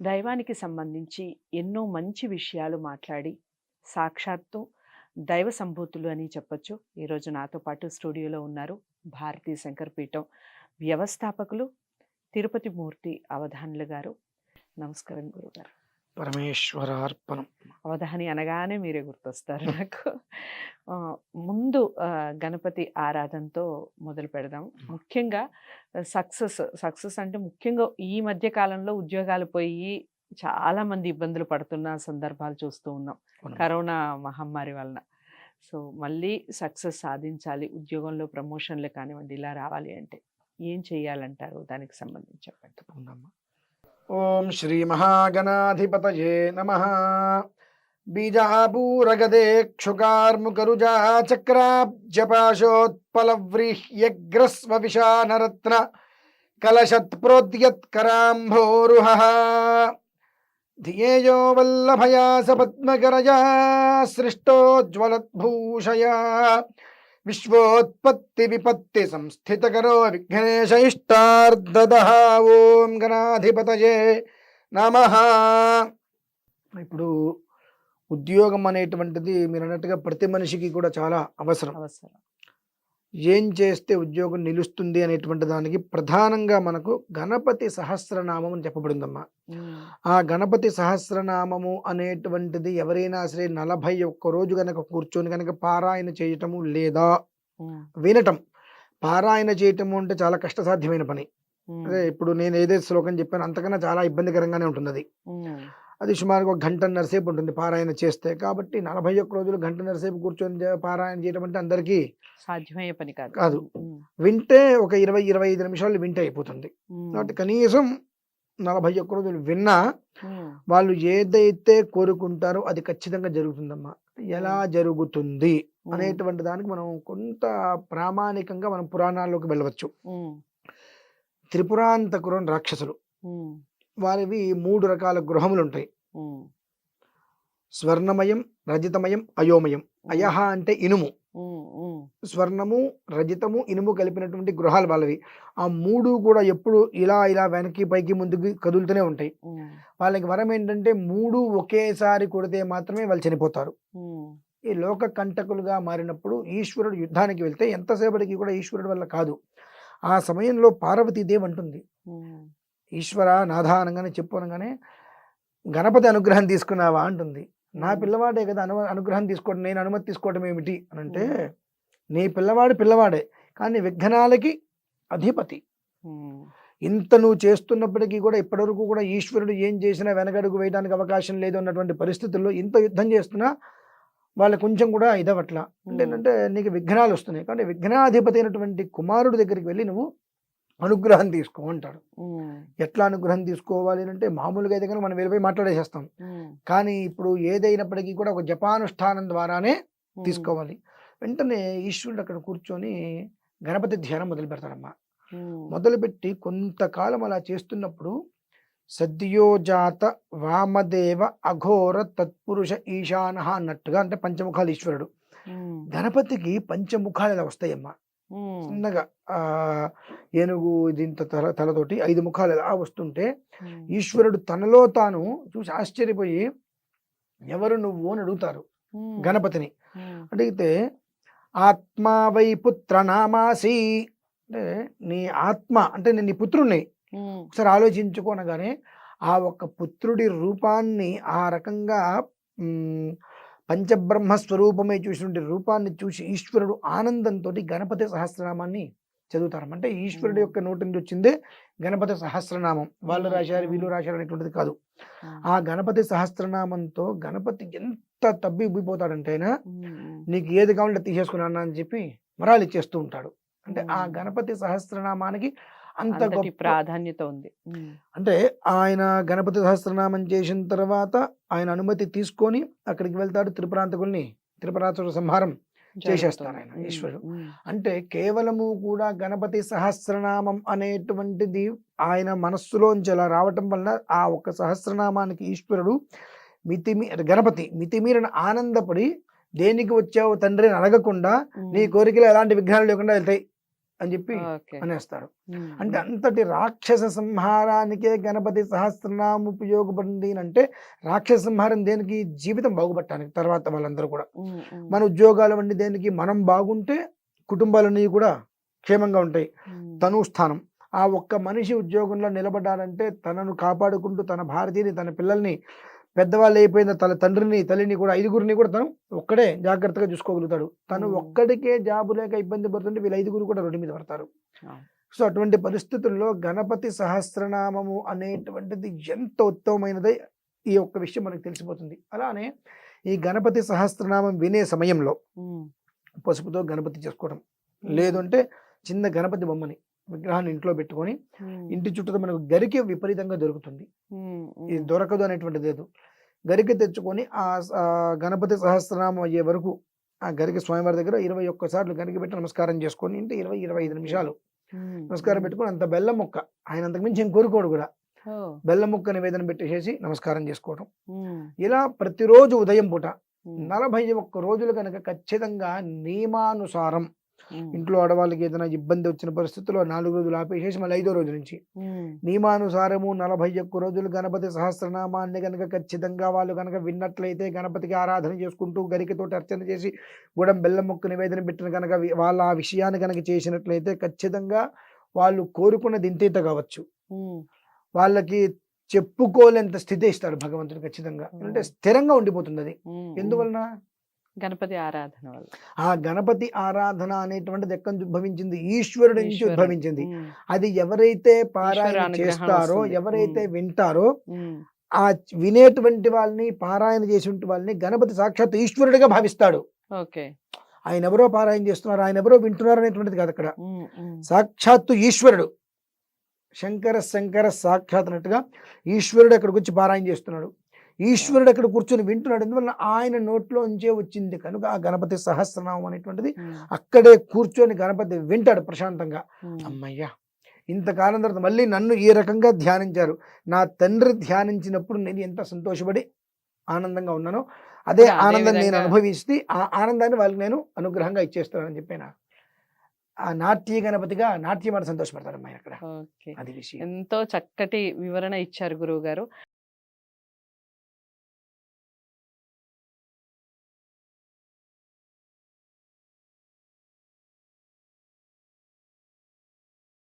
దైవానికి సంబంధించి ఎన్నో మంచి విషయాలు మాట్లాడి సాక్షాత్తు దైవ సంభూతులు అని చెప్పొచ్చు. ఈరోజు నాతో పాటు స్టూడియోలో ఉన్నారు భారతీ శంకర్ పీఠం వ్యవస్థాపకులు తిరుపతి మూర్తి అవధానులు గారు. నమస్కారం గురుగారు. పరమేశ్వరార్పణం. అవధాని అనగానే మీరే గుర్తొస్తారు నాకు. ముందు గణపతి ఆరాధనతో మొదలు పెడదాం. ముఖ్యంగా సక్సెస్ సక్సెస్ అంటే ముఖ్యంగా ఈ మధ్య కాలంలో ఉద్యోగాలు పోయి చాలా మంది ఇబ్బందులు పడుతున్న సందర్భాలు చూస్తూ ఉన్నాం. కరోనా మహమ్మారి వలన. సో మళ్ళీ సక్సెస్ సాధించాలి ఉద్యోగంలో ప్రమోషన్లు కానివ్వండి ఇలా రావాలి అంటే ఏం చేయాలంటారు? దానికి సంబంధించి చెప్పండి. ॐ श्रीमहागणाधिपतये नमः। बीजापूरगदेक्षुकार्मुकरुजा नरत्न कलशत्प्रोद्यत्कराम्भोरुहः। धियेयो वल्लभया सपद्मकरया सृष्टोज्ज्वलद्भूषया విశ్వోత్పత్తి విపత్తి సంస్థితకరో విఘ్నేశ ఓం గణాధిపతయే నమ ఇప్పుడు ఉద్యోగం అనేటువంటిది మీరు అన్నట్టుగా ప్రతి మనిషికి కూడా చాలా అవసరం. అవసరం. ఏం చేస్తే ఉద్యోగం నిలుస్తుంది అనేటువంటి దానికి ప్రధానంగా మనకు గణపతి సహస్రనామం అని చెప్పబడిందమ్మా. ఆ గణపతి సహస్రనామము అనేటువంటిది ఎవరైనా సరే నలభై ఒక్క రోజు కనుక కూర్చొని కనుక పారాయణ చేయటము లేదా వినటం. పారాయణ చేయటము అంటే చాలా కష్టసాధ్యమైన పని. అదే ఇప్పుడు నేను ఏదైతే శ్లోకం చెప్పాను అంతకన్నా చాలా ఇబ్బందికరంగానే ఉంటుంది అది సుమారుగా ఒక గంటన్నర సేపు ఉంటుంది పారాయణ చేస్తే. కాబట్టి నలభై ఒక్క రోజులు గంటన్నర సేపు కూర్చొని పారాయణ చేయడం అంటే అందరికీ సాధ్యమయ్యే పని కాదు. కాదు. వింటే ఒక ఇరవై ఇరవై ఐదు నిమిషాలు వింటే అయిపోతుంది. కాబట్టి కనీసం నలభై ఒక్క రోజులు విన్నా వాళ్ళు ఏదైతే కోరుకుంటారో అది ఖచ్చితంగా జరుగుతుందమ్మా. ఎలా జరుగుతుంది అనేటువంటి దానికి మనం కొంత ప్రామాణికంగా మనం పురాణాల్లోకి వెళ్ళవచ్చు. త్రిపురాంతకురు రాక్షసులు. వారివి మూడు రకాల గృహములు ఉంటాయి స్వర్ణమయం రజితమయం అయోమయం. అయహ అంటే ఇనుము. స్వర్ణము రజితము ఇనుము కలిపినటువంటి గృహాలు వాళ్ళవి. ఆ మూడు కూడా ఎప్పుడు ఇలా ఇలా వెనక్కి పైకి ముందుకు కదులుతూనే ఉంటాయి. వాళ్ళకి వరం ఏంటంటే మూడు ఒకేసారి కొడితే మాత్రమే వాళ్ళు చనిపోతారు. ఈ లోక కంటకులుగా మారినప్పుడు ఈశ్వరుడు యుద్ధానికి వెళ్తే ఎంతసేపటికి కూడా ఈశ్వరుడు వల్ల కాదు. ఆ సమయంలో పార్వతీదేవి అంటుంది. ఈశ్వర నాథ అనగానే చెప్పు అనగానే గణపతి అనుగ్రహం తీసుకున్నావా? అంటుంది. నా పిల్లవాడే కదా అను అనుగ్రహం తీసుకోవడం నేను అనుమతి తీసుకోవడం ఏమిటి? అని అంటే నీ పిల్లవాడు పిల్లవాడే కానీ విఘ్నాలకి అధిపతి. ఇంత నువ్వు చేస్తున్నప్పటికీ కూడా ఇప్పటివరకు కూడా ఈశ్వరుడు ఏం చేసినా వెనకడుగు వేయడానికి అవకాశం లేదు అన్నటువంటి పరిస్థితుల్లో ఇంత యుద్ధం చేస్తున్నా వాళ్ళు కొంచెం కూడా ఇదవట్ల. అంటే ఏంటంటే నీకు విఘ్నాలు వస్తున్నాయి. కాబట్టి విఘ్నాధిపతి అయినటువంటి కుమారుడి దగ్గరికి వెళ్ళి నువ్వు అనుగ్రహం తీసుకో అంటాడు. ఎట్లా అనుగ్రహం తీసుకోవాలి అంటే మామూలుగా అయితే కనుక మనం వెళ్ళిపోయి మాట్లాడేసేస్తాం. కానీ ఇప్పుడు ఏదైనప్పటికీ కూడా ఒక జపానుష్ఠానం ద్వారానే తీసుకోవాలి. వెంటనే ఈశ్వరుడు అక్కడ కూర్చొని గణపతి ధ్యానం మొదలు పెడతాడమ్మా. మొదలుపెట్టి కొంతకాలం అలా చేస్తున్నప్పుడు సద్యోజాత వామదేవ అఘోర తత్పురుష ఈశాన అన్నట్టుగా అంటే పంచముఖాలు ఈశ్వరుడు. గణపతికి పంచముఖాలు ఇలా వస్తాయమ్మా? చిన్నగా ఆ ఏనుగు దీంతో తల తలతోటి ఐదు ముఖాలు ఎలా వస్తుంటే ఈశ్వరుడు తనలో తాను చూసి ఆశ్చర్యపోయి ఎవరు నువ్వు అని అడుగుతారు గణపతిని. అడిగితే ఆత్మా వై పుత్ర నామాసి అంటే నీ ఆత్మ అంటే నేను నీ పుత్రుణ్ణి. ఒకసారి ఆలోచించుకోనగానే ఆ ఒక్క పుత్రుడి రూపాన్ని ఆ రకంగా మ్, పంచబ్రహ్మ స్వరూపమై చూసినటువంటి రూపాన్ని చూసి ఈశ్వరుడు ఆనందంతో గణపతి సహస్రనామాన్ని చదువుతారు. అంటే ఈశ్వరుడు యొక్క నోటి నుంచి వచ్చిందే గణపతి సహస్రనామం. వాళ్ళు రాశారు వీళ్ళు రాశారు అనేటువంటిది కాదు. ఆ. గణపతి సహస్రనామంతో గణపతి ఎంత తబ్బి ఉబ్బిపోతాడంటే ఉమ్, నీకు ఏది కావాలంటే తీసేసుకున్నాను అని చెప్పి వరాలు ఇచ్చేస్తూ ఉంటాడు. అంటే ఆ. గణపతి సహస్రనామానికి అంత అంతటి గొప్ప ప్రాధాన్యత ఉంది. అంటే ఆయన గణపతి సహస్రనామం చేసిన తర్వాత ఆయన అనుమతి తీసుకొని అక్కడికి వెళ్తాడు త్రిపురాంతకుల్ని త్రిపురాసుర సంహారం జరుగుతుంది. ఆయన ఈశ్వరుడు. అంటే కేవలము కూడా గణపతి సహస్రనామం అనేటువంటిది ఆయన మనస్సులోంచి అలా రావటం వల్ల ఆ ఒక్క సహస్రనామానికి ఈశ్వరుడు మితిమి గణపతి మితిమీరిన ఆనందపడి దేనికి వచ్చావు తండ్రి అని అడగకుండా నీ కోరికలు ఎలాంటి విఘ్నాలు లేకుండా వెళ్తాయి. అని చెప్పి అనేస్తారు. అంటే అంతటి రాక్షస సంహారానికే గణపతి సహస్రనామం ఉపయోగపడింది అని అంటే రాక్షస సంహారం దేనికి? జీవితం బాగుపడటానికి తర్వాత వాళ్ళందరూ కూడా. మన ఉద్యోగాలు అవండి దేనికి? మనం బాగుంటే కుటుంబాలన్నీ కూడా క్షేమంగా ఉంటాయి. తను స్థానం. ఆ ఒక్క మనిషి ఉద్యోగంలో నిలబడాలంటే తనను కాపాడుకుంటూ తన భార్యని తన పిల్లల్ని పెద్దవాళ్ళు అయిపోయిన తన తండ్రిని తల్లిని కూడా ఐదుగురిని కూడా తను ఒక్కడే జాగ్రత్తగా చూసుకోగలుగుతాడు. తను. ఒక్కడికే జాబు లేక ఇబ్బంది పడుతుంటే వీళ్ళ ఐదుగురు కూడా రోడ్డు మీద పడతారు. సో అటువంటి పరిస్థితుల్లో గణపతి సహస్రనామము అనేటువంటిది ఎంత ఉత్తమమైనది ఈ ఒక్క విషయం మనకు తెలిసిపోతుంది. అలానే ఈ గణపతి సహస్రనామం వినే సమయంలో పసుపుతో గణపతి చేసుకోవడం లేదు అంటే చిన్న గణపతి బొమ్మని. విగ్రహాన్ని ఇంట్లో పెట్టుకొని ఇంటి చుట్టూ మనకు గరిక విపరీతంగా దొరుకుతుంది. ఇది దొరకదు అనేటువంటిది లేదు. గరిక తెచ్చుకొని ఆ గణపతి సహస్రనామం అయ్యే వరకు ఆ గరిక స్వామివారి దగ్గర ఇరవై ఒక్కసార్లు గరిక పెట్టి నమస్కారం చేసుకొని ఇంటి ఇరవై ఇరవై ఐదు నిమిషాలు నమస్కారం పెట్టుకొని అంత బెల్లం ముక్క ఆయన అంతకుమించి ఏం కోరుకోడు కూడా. బెల్లం ముక్క నివేదన పెట్టేసేసి నమస్కారం చేసుకోవడం ఇలా ప్రతిరోజు ఉదయం పూట నలభై ఒక్క రోజులు కనుక ఖచ్చితంగా నియమానుసారం ఇంట్లో ఆడవాళ్ళకి ఏదైనా ఇబ్బంది వచ్చిన పరిస్థితుల్లో నాలుగు రోజులు ఆపేసేసి మళ్ళీ ఐదో రోజు నుంచి. నియమానుసారము నలభై ఒక్క రోజులు గణపతి సహస్రనామాన్ని కనుక ఖచ్చితంగా వాళ్ళు కనుక విన్నట్లయితే గణపతికి ఆరాధన చేసుకుంటూ గరికతోటి అర్చన చేసి గుడం బెల్లం మొక్క నివేదన పెట్టిన కనుక వాళ్ళ ఆ విషయాన్ని కనుక చేసినట్లయితే ఖచ్చితంగా వాళ్ళు కోరుకున్నది ఇంతేత కావచ్చు. వాళ్ళకి చెప్పుకోలేంత స్థితి ఇస్తాడు భగవంతుడు ఖచ్చితంగా. అంటే. స్థిరంగా ఉండిపోతుంది అది ఎందువలన? గణపతి ఆరాధన వల్ల. ఆ గణపతి ఆరాధన అనేటువంటిది ఎక్కడి నుంచి ఉద్భవించింది. ఈశ్వరుడి నుంచి. ఉద్భవించింది. అది ఎవరైతే పారాయణ చేస్తారో. ఎవరైతే. వింటారో ఆ వినేటువంటి వాళ్ళని పారాయణ చేసి వాళ్ళని గణపతి సాక్షాత్ ఈశ్వరుడిగా భావిస్తాడు. ఓకే. ఆయన ఎవరో పారాయణ చేస్తున్నారు ఆయన ఎవరో వింటున్నారు అనేటువంటిది కాదు అక్కడ. సాక్షాత్తు ఈశ్వరుడు. శంకర శంకర సాక్షాత్ అన్నట్టుగా ఈశ్వరుడు అక్కడికి వచ్చి పారాయణ చేస్తున్నాడు. ఈశ్వరుడు అక్కడ కూర్చొని వింటున్నాడు. ఎందువల్ల ఆయన నోట్లో ఉంచే వచ్చింది. కనుక ఆ గణపతి సహస్రనామం అనేటువంటిది అక్కడే కూర్చొని గణపతి వింటాడు ప్రశాంతంగా. అమ్మయ్యా ఇంతకాలం తర్వాత మళ్ళీ నన్ను ఈ రకంగా ధ్యానించారు. నా తండ్రి ధ్యానించినప్పుడు నేను ఎంత సంతోషపడి ఆనందంగా ఉన్నానో అదే ఆనందం నేను అనుభవిస్తే ఆ ఆనందాన్ని వాళ్ళకి నేను అనుగ్రహంగా ఇచ్చేస్తానని చెప్పిన ఆ నాట్య గణపతిగా నాట్యమాట సంతోషపడతారు అమ్మాయి అక్కడ. అది విషయం. ఎంతో చక్కటి వివరణ ఇచ్చారు గురువు గారు